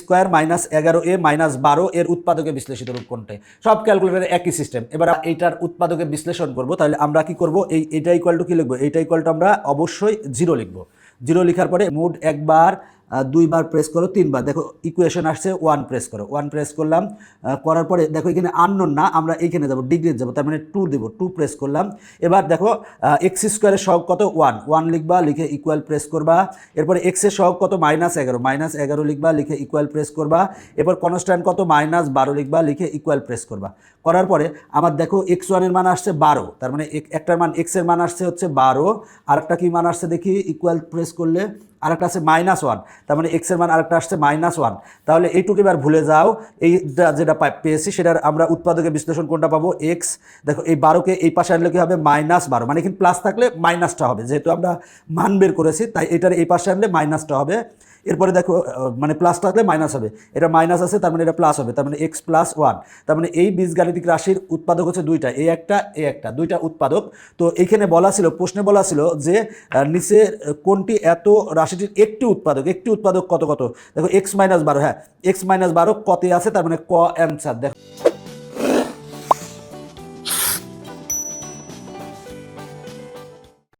Square minus এগারো এ minus বারো এর উৎপাদকে বিশ্লেষিত রূপ কোনটাই সব ক্যালকুলেটারে একই সিস্টেম। এবার এইটার উৎপাদকে বিশ্লেষণ করব, তাহলে আমরা কি করব? এই এটা ইকুয়াল টু কী লিখব? এইটা ইকুয়াল টু আমরা অবশ্যই জিরো লিখব। জিরো লেখার পরে মোট একবার দুইবার প্রেস করো, তিনবার। দেখো ইকুয়েশন আসছে ওয়ান প্রেস করো। ওয়ান প্রেস করলাম করার পরে দেখো এখানে আননোন না, আমরা এইখানে যাব ডিগ্রি যাব, তার মানে টু দেবো টু প্রেস করলাম। এবার দেখো এক্স স্কোয়ারের সহগ কত? ওয়ান ওয়ান লিখবা, লিখে ইকুয়াল প্রেস করবা। এরপরে এক্সের সহগ কত? মাইনাস এগারো। মাইনাস এগারো লিখবা, লিখে ইকুয়াল প্রেস করবা। এরপর কনস্ট্যান্ট কত? মাইনাস বারো লিখবা, লিখে ইকুয়াল প্রেস করবা। করার পরে আমার দেখো এক্স ওয়ানের মান আসছে বারো। তার মানে এক- একটার মান এক্সের মান আসছে হচ্ছে বারো। আর একটা কি মান আসছে দেখি? ইকুয়াল প্রেস করলে আরেকটা আছে মাইনাস ওয়ান তার মানে এক্সের মান আরেকটা আসছে মাইনাস ওয়ান তাহলে এইটুকু এবার ভুলে যাও, এইটা যেটা পেয়েছি সেটার আমরা উৎপাদকে বিশ্লেষণ কোনটা পাবো? এক্স দেখো, এই বারোকে এই পাশে আনলে কি হবে? মাইনাস বারো। মানে কিন্তু প্লাস থাকলে মাইনাসটা হবে। যেহেতু আমরা মান বের করেছি, তাই এটার এই পাশে আনলে মাইনাসটা হবে। এরপরে দেখো মানে প্লাস থাকলে মাইনাস হবে। এটা মাইনাস আছে, তার মানে এটা প্লাস হবে, তার মানে এক্স প্লাস ওয়ান তার মানে এই বীজগাণিতিক রাশির উৎপাদক হচ্ছে দুইটা, এ একটা এ একটা, দুইটা উৎপাদক। তো এইখানে বলা ছিল, প্রশ্নে বলা ছিল যে নিচে কোনটি এত রাশিটির একটি উৎপাদক একটি উৎপাদক কত কত? দেখো এক্স মাইনাস বারো হ্যাঁ এক্স মাইনাস বারো কতে আছে, তার মানে ক অ্যান্সার দেখো।